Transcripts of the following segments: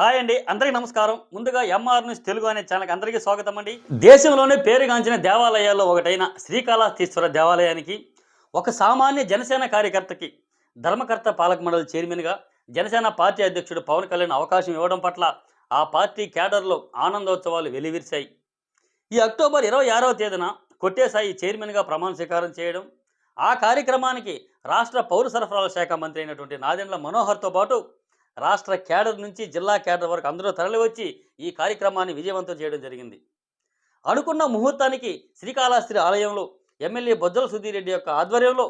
Hi అండి అందరికీ నమస్కారం. ముందుగా ఎంఆర్ న్యూస్ తెలుగు అనే ఛానల్కి అందరికీ స్వాగతం అండి. దేశంలోనే పేరుగాంచిన దేవాలయాల్లో ఒకటైన శ్రీకాళహస్తీశ్వర దేవాలయానికి ఒక సామాన్య జనసేన కార్యకర్తకి ధర్మకర్త పాలక మండలి చైర్మన్గా జనసేన పార్టీ అధ్యక్షుడు పవన్ కళ్యాణ్ అవకాశం ఇవ్వడం పట్ల ఆ పార్టీ క్యాడర్లో ఆనందోత్సవాలు వెలివిరిశాయి. ఈ అక్టోబర్ ఇరవై ఆరవ తేదీన కొట్టేసాయి చైర్మన్గా ప్రమాణ స్వీకారం చేయడం ఆ కార్యక్రమానికి రాష్ట్ర పౌర సరఫరాల శాఖ మంత్రి అయినటువంటి నాదెండ్ల మనోహర్తో పాటు రాష్ట్ర క్యాడర్ నుంచి జిల్లా క్యాడర్ వరకు అందరూ తరలివచ్చి ఈ కార్యక్రమాన్ని విజయవంతం చేయడం జరిగింది. అనుకున్న ముహూర్తానికి శ్రీకాళహస్తి ఆలయంలో ఎమ్మెల్యే బొజ్జల సుధీరెడ్డి యొక్క ఆధ్వర్యంలో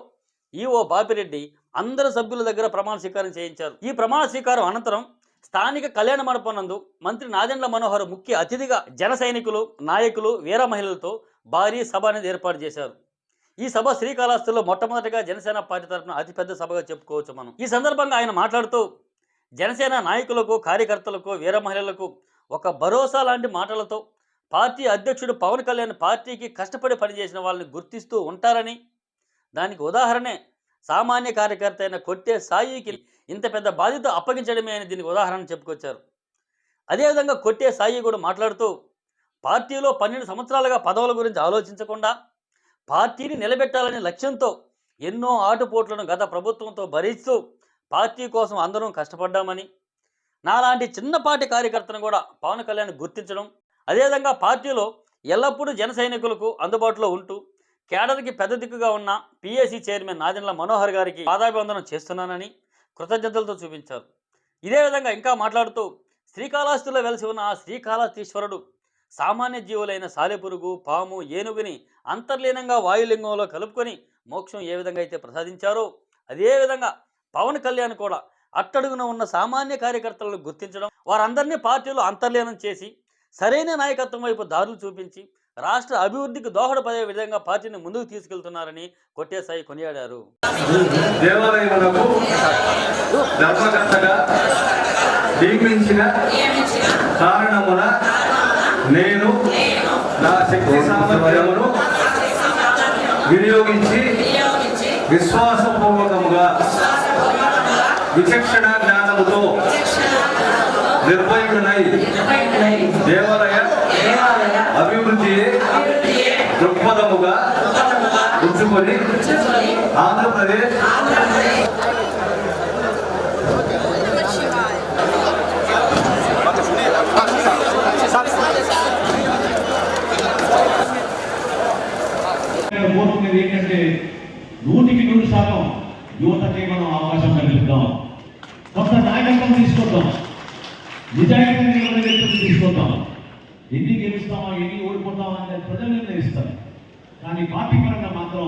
ఈఓ బాపిరెడ్డి అందరు సభ్యుల దగ్గర ప్రమాణ స్వీకారం చేయించారు. ఈ ప్రమాణ స్వీకారం అనంతరం స్థానిక కళ్యాణ మండపం నందు మంత్రి నాదెండ్ల మనోహర్ ముఖ్య అతిథిగా జన సైనికులు నాయకులు వీర మహిళలతో భారీ సభ అనేది ఏర్పాటు చేశారు. ఈ సభ శ్రీకాళహస్తిలో మొట్టమొదటిగా జనసేన పార్టీ తరఫున అతిపెద్ద సభగా చెప్పుకోవచ్చు మనం. ఈ సందర్భంగా ఆయన మాట్లాడుతూ జనసేన నాయకులకు కార్యకర్తలకు వీర మహిళలకు ఒక భరోసా లాంటి మాటలతో పార్టీ అధ్యక్షుడు పవన్ కళ్యాణ్ పార్టీకి కష్టపడి పనిచేసిన వాళ్ళని గుర్తిస్తూ ఉంటారని దానికి ఉదాహరణే సామాన్య కార్యకర్త అయిన కొట్టే సాయికి ఇంత పెద్ద బాధ్యత అప్పగించడమే అని దీనికి ఉదాహరణ చెప్పుకొచ్చారు. అదేవిధంగా కొట్టే సాయి కూడా మాట్లాడుతూ పార్టీలో పన్నెండు సంవత్సరాలుగా పదవుల గురించి ఆలోచించకుండా పార్టీని నిలబెట్టాలనే లక్ష్యంతో ఎన్నో ఆటుపోట్లను గత ప్రభుత్వంతో భరిస్తూ పార్టీ కోసం అందరం కష్టపడ్డామని నాలాంటి చిన్నపాటి కార్యకర్తను కూడా పవన్ కళ్యాణ్ గుర్తించడం అదేవిధంగా పార్టీలో ఎల్లప్పుడూ జన సైనికులకు అందుబాటులో ఉంటూ కేడర్కి పెద్ద దిక్కుగా ఉన్న పిఎస్సి చైర్మన్ నాదెండ్ల మనోహర్ గారికి పాదాభివందనం చేస్తున్నానని కృతజ్ఞతలతో చూపించారు. ఇదే విధంగా ఇంకా మాట్లాడుతూ శ్రీకాళహస్తిలో వెలిసి ఉన్న ఆ శ్రీకాళహస్తీశ్వరుడు సామాన్య జీవులైన సాలెపురుగు పాము ఏనుగుని అంతర్లీనంగా వాయులింగంలో కలుపుకొని మోక్షం ఏ విధంగా అయితే ప్రసాదించారో అదేవిధంగా పవన్ కళ్యాణ్ కూడా అట్టడుగున ఉన్న సామాన్య కార్యకర్తలను గుర్తించడం వారందరినీ పార్టీలో అంతర్లీనం చేసి సరైన నాయకత్వం వైపు దారులు చూపించి రాష్ట్ర అభివృద్ధికి దోహదపడే విధంగా పార్టీని ముందుకు తీసుకెళ్తున్నారని కొట్టేసాయి కొనియాడారు. కారణమున నేను నా శక్తి సామర్థ్యమును వినియోగించి విశ్వాసపూర్వకముగా విచక్షణ జ్ఞానముతో నిర్భయుడనై దేవాలయ అభివృద్ధి దృక్పథముగా ఉంచుకొని ఆంధ్రప్రదేశ్ కోరుకునేది ఏంటంటే నూటికి నూరు శాతం యువత మనం అవకాశం కల్పిద్దాం కొంత నాయకత్వం తీసుకొద్దాం నిజాయితీ నిలబడే ఎన్ని గెలుస్తామా ఎన్ని ఓడిపోతామా అనేది ప్రజలు నిర్ణయిస్తారు. కానీ పార్టీ పరంగా మాత్రం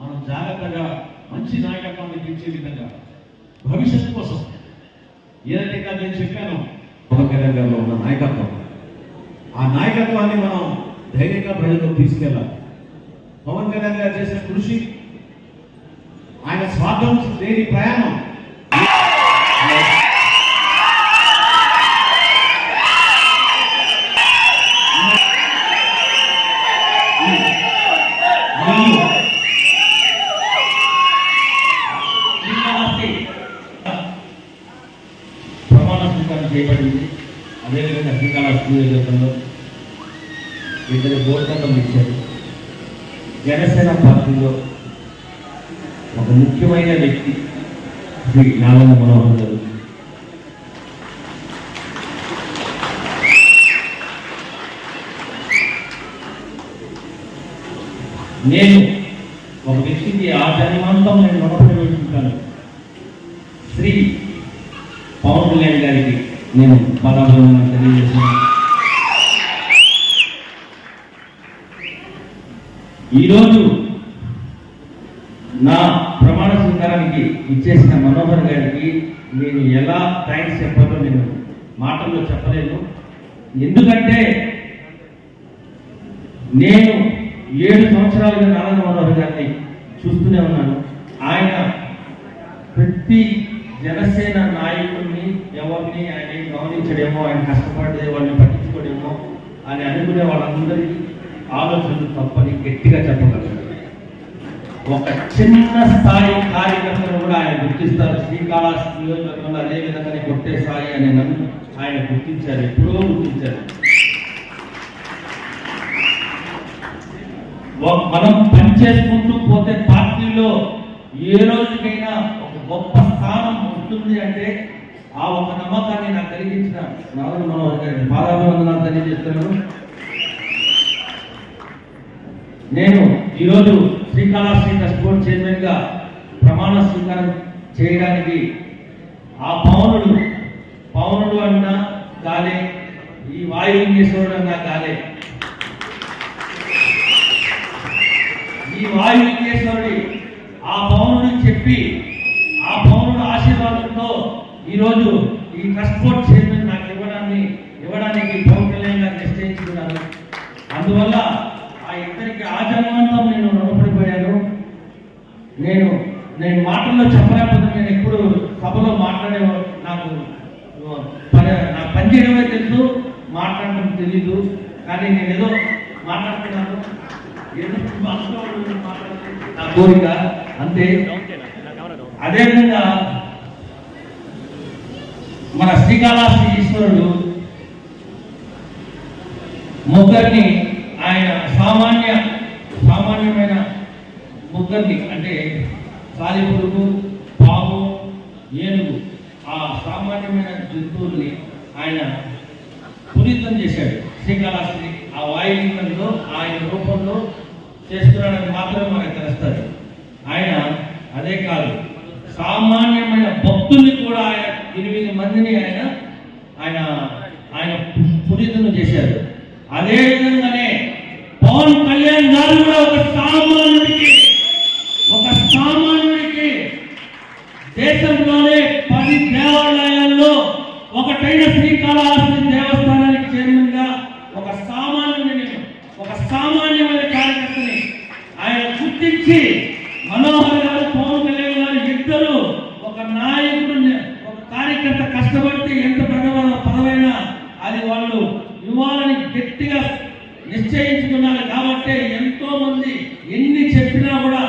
మనం జాగ్రత్తగా మంచి నాయకత్వాన్ని తీర్చే విధంగా భవిష్యత్తు కోసం ఏదైతే నేను చెప్పాను పవన్ గారిలో ఉన్న నాయకత్వం. ఆ నాయకత్వాన్ని మనం ధైర్యంగా ప్రజలకు తీసుకెళ్ళాలి. పవన్ కళ్యాణ్ గారు చేసిన కృషి ఆయన స్వార్థం లేని ప్రయాణం మరియు శ్రీకాళహస్తి ప్రమాణ స్వీకారం చేయబడింది అదేవిధంగా శ్రీకాళహస్తి నియోజకవర్గంలో ఇద్దరు బోర్డు ఇచ్చారు. జనసేన పార్టీలో ఒక ముఖ్యమైన వ్యక్తి శ్రీ నారాయణ మనోహర్ గారు. నేను ఒక వ్యక్తికి ఆ జన్మాంతం నేను రుణపడి వేసుకుంటాను. శ్రీ పవన్ కళ్యాణ్ గారికి నేను పదాభివందనం తెలియజేస్తున్నాను ఈరోజు నా ప్రమాణ స్వీకారానికి ఇచ్చేసిన మనోహర్ గారికి నేను ఎలా థ్యాంక్స్ చెప్పాలో నేను మాటల్లో చెప్పలేను ఎందుకంటే నేను ఏడు సంవత్సరాలుగా నారాయణ మనోహర్ గారిని చూస్తూనే ఉన్నాను. ఆయన ప్రతి జనసేన నాయకుడిని ఎవరిని ఆయన గమనించడేమో ఆయన కష్టపడితే వాళ్ళని పట్టించుకోడేమో అని అనుకునే వాళ్ళందరి ఆలోచనలు తప్పని గట్టిగా చెప్పగలరు ఒక చిన్న స్థాయి కార్యకర్తను కూడా ఆయన గుర్తిస్తారు. శ్రీకాళహస్తి నియోజకవర్గంలో అదే విధంగా కొట్టే స్థాయి అని నన్ను ఆయన గుర్తించారు ఎప్పుడో గుర్తించారు. మనం పనిచేసుకుంటూ పోతే పార్టీలో ఏ రోజుకైనా ఒక గొప్ప స్థానం ఉంటుంది అంటే ఆ ఒక నమ్మకాన్ని నాకు కలిగించిన నాలుగు మనోహర్ గారిని పాదాభివందనాలు తెలియజేస్తున్నాను. నేను ఈరోజు శ్రీకాళహస్తి ట్రస్ట్ బోర్డ్ చైర్మన్గా ప్రమాణ స్వీకారం చేయడానికి ఆ పవనుడు పవనుడు అన్నా కాలే ఈ వాయులింగేశ్వరుడు అన్నా కాలే. ఈ వాయులింగేశ్వరుడి ఆ పవనుడు చెప్పి ఆ పవనుడు ఆశీర్వాదంతో ఈరోజు ఈ ట్రస్ట్ బోర్డ్ చైర్మన్ నాకు ఇవ్వడాన్ని ఇవ్వడానికి పవన్ కళ్యాణ్ గారు నిశ్చయించుకున్నారు అందువల్ల ఆ ఇద్దరికి ఆజన్మాంతం నేను రుణపడిపోయాను. నేను నేను మాటల్లో చెప్పలేకపోతే నేను ఎప్పుడు సభలో మాట్లాడే నాకు పని నాకు పని చేయడమే తెలుసు మాట్లాడడం తెలీదు. కానీ నేను ఏదో మాట్లాడుతున్నాను. ఏదో మనసులో. నా కోరిక అంతే. అదేవిధంగా మన శ్రీకాళహస్తి ఈశ్వరుడు ముగ్గురిని ఆయన సామాన్య సామాన్యమైన ముగ్గురిని అంటే సాలిపురుగు పాము ఏనుగు ఆ సామాన్యమైన జంతువుల్ని ఆయన పునీతం చేశాడు. శ్రీకాళహస్తి ఆ వాయులింగంలో ఆయన రూపంలో చేస్తున్నాడని మాత్రమే మనకు తెలుస్తుంది. ఆయన అదే కాదు సామాన్యమైన భక్తుల్ని కూడా ఆయన ఎనిమిది మందిని ఆయన ఆయన ఆయన పు- పునీతం చేశారు. అదే విధంగానే పవన్ కళ్యాణ్ గారు కూడా ఒక సామాన్యుడికి ఒక సామాన్యుడికి దేశంలోనే పది దేవాలయాల్లో ఒకటైన శ్రీకాళహస్తి దేవస్థానానికి చైర్మన్గా ఒక సామాన్యుడిని ఒక సామాన్యమైన కార్యకర్తని ఆయన గుర్తించి మనోహర్ గారు పవన్ కళ్యాణ్ గారు ఇద్దరు ఒక నాయకుడు ఒక కార్యకర్త కష్టపడితే ఎంత పెద్ద పదవైనా అది వాళ్ళు ఇవ్వాలని గట్టిగా నిశ్చయించుకున్నారు. కాబట్టి ఎంతో మంది ఎన్ని చెప్పినా కూడా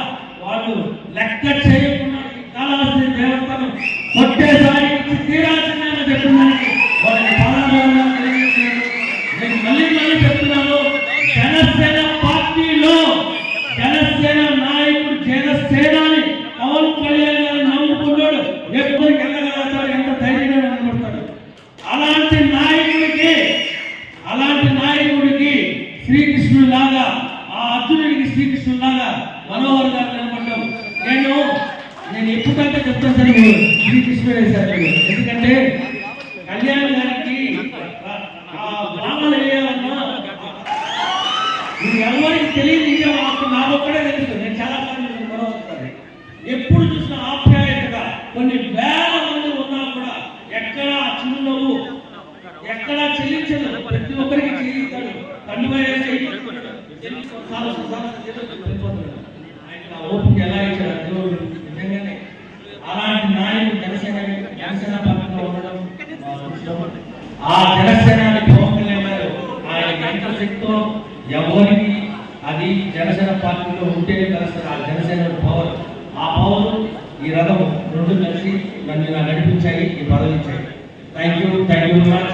వాళ్ళు లెక్క చేయకుండా ఈ కాళహస్తి దేవస్థానం కొట్టేసారి తీరాల్సిందని చెప్తున్నానికి వాళ్ళకి పాదాభివందనాలు తెలియజేస్తున్నాను. నేను మళ్ళీ మళ్ళీ చెప్తున్నాను జనసేన పార్టీలో జనసేన నాయకుడు జనసేనాని పవన్ కళ్యాణ్ గారు నమ్ముకున్నాడు ఎప్పుడు వెళ్ళగలుగుతాడు ఎంత ధైర్యంగా నిలబడతాడు అలాంటి నాయకుడికి అలాంటి నాయకుడికి శ్రీకృష్ణుడు లాగా ఆ అర్జునుడికి శ్రీకృష్ణుడు లాగా మనోహర్ గారు నిలబడ్డం నేను నేను ఎప్పుడంటే చెప్తాను సరే శ్రీకృష్ణుడే సార్. ఎందుకంటే కళ్యాణ్ గారికి ఇది ఎవరికి తెలియదు ఇంకా మాకు నా ఒక్కడే తెలుసు నేను చాలా మంది మరొకసారి ఎప్పుడు చూసిన ఆప్యాయతగా కొన్ని వేల మంది ఉన్నా కూడా ఎక్కడ చిరునవ్వు ఎక్కడ చెల్లించదు ప్రతి ఒక్కరికి చెల్లిస్తాడు కన్ను వేసి ఓపిక ఎలా ఇచ్చాడు జనసేన పార్టీలో ఉండడం ఆ జనసేనాని పవన్ కళ్యాణ్ ఆయన ఎంత శక్తితో ఎవరికి అది జనసేన పార్టీలో ఉంటేనే కలుస్తారు. ఆ జనసేన పవర్ ఆ పవర్ ఈ రథం రెండు కలిసి నన్ను నడిపించాయి ఈ పదవి ఇచ్చాయి. Thank you thank you much